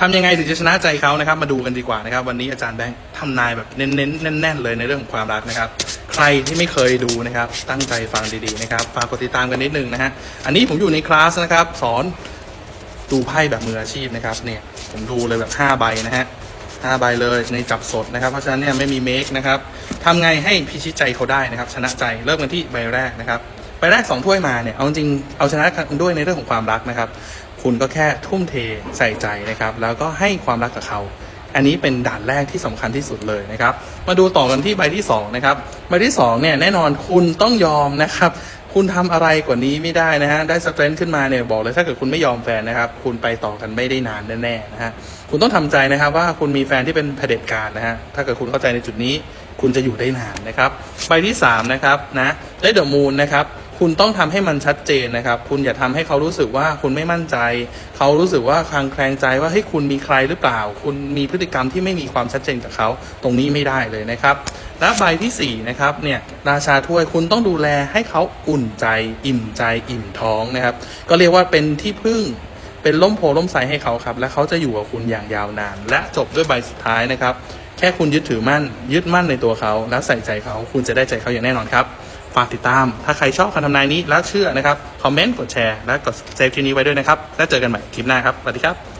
ทำยังไงถึงจะชนะใจเขานะครับ มาดูกันดีกว่านะครับ วันนี้อาจารย์แบงค์ทำนายแบบเน้นๆแน่น ๆ เลยในเรื่องของความรักนะครับ ใครที่ไม่เคยดูนะครับ ตั้งใจฟังดีๆนะครับฝากกดติดตามกันนิดนึงนะฮะอันนี้ผมอยู่ในคลาสนะครับ สอนดูไพ่แบบมืออาชีพนะครับ เนี่ยผมดูเลยแบบ5ใบนะฮะห้าใบเลยในจับสดนะครับ เพราะฉะนั้นเนี่ยไม่มีเมคนะครับทำไงให้พิชิตใจเขาได้นะครับ ชนะใจเริ่มกันที่ใบแรกนะครับใบแรกสองถ้วยมาเนี่ยเอาจริงเอาชนะกันด้วยในเรื่องของความรักนะครับ คุณก็แค่ทุ่มเทใส่ใจนะครับ แล้วก็ให้ความรักกับเขา อันนี้เป็นด่านแรกที่สำคัญที่สุดเลยนะครับ มาดูต่อกันที่ใบที่สองนะครับใบที่สองเนี่ยแน่นอนคุณต้องยอมนะครับ คุณทำอะไรกว่านี้ไม่ได้นะฮะได้สเตรนท์ขึ้นมาเนี่ยบอกเลยถ้าเกิดคุณไม่ยอมแฟนนะครับ คุณไปต่อกันไม่ได้นานแน่ๆนะฮะคุณต้องทำใจนะครับว่าคุณมีแฟนที่เป็นเผด็จการนะฮะถ้าเกิดคุณเข้าใจในจุดนี้ คุณจะอยู่ได้นานนะครับใบที่สามนะครับนะได้เดอะมูนนะครับ คุณต้องทำให้มันชัดเจนนะครับ คุณอย่าทำให้เขารู้สึกว่าคุณไม่มั่นใจ เขารู้สึกว่าคลางแคลงใจว่าเฮ้ยคุณมีใครหรือเปล่า คุณมีพฤติกรรมที่ไม่มีความชัดเจนกับเขา ตรงนี้ไม่ได้เลยนะครับและใบที่สี่นะครับเนี่ยราชาถ้วยคุณต้องดูแลให้เขาอุ่นใจ อิ่มใจอิ่มท้องนะครับ ก็เรียกว่าเป็นที่พึ่งเป็นล่มโพล่มใสให้เขาครับ และเขาจะอยู่กับคุณอย่างยาวนาน และจบด้วยใบสุดท้ายนะครับ แค่คุณยึดถือมั่น ยึดมั่นในตัวเขา แล้วใส่ใจเขา คุณจะได้ใจเขาอย่างแน่นอนครับ ฝากติดตาม ถ้าใครชอบคำทำนายนี้แล้วเชื่อนะครับ คอมเมนต์ กดแชร์ และกดเซฟที่นี้ไว้ด้วยนะครับ แล้วเจอกันใหม่คลิปหน้าครับ สวัสดีครับ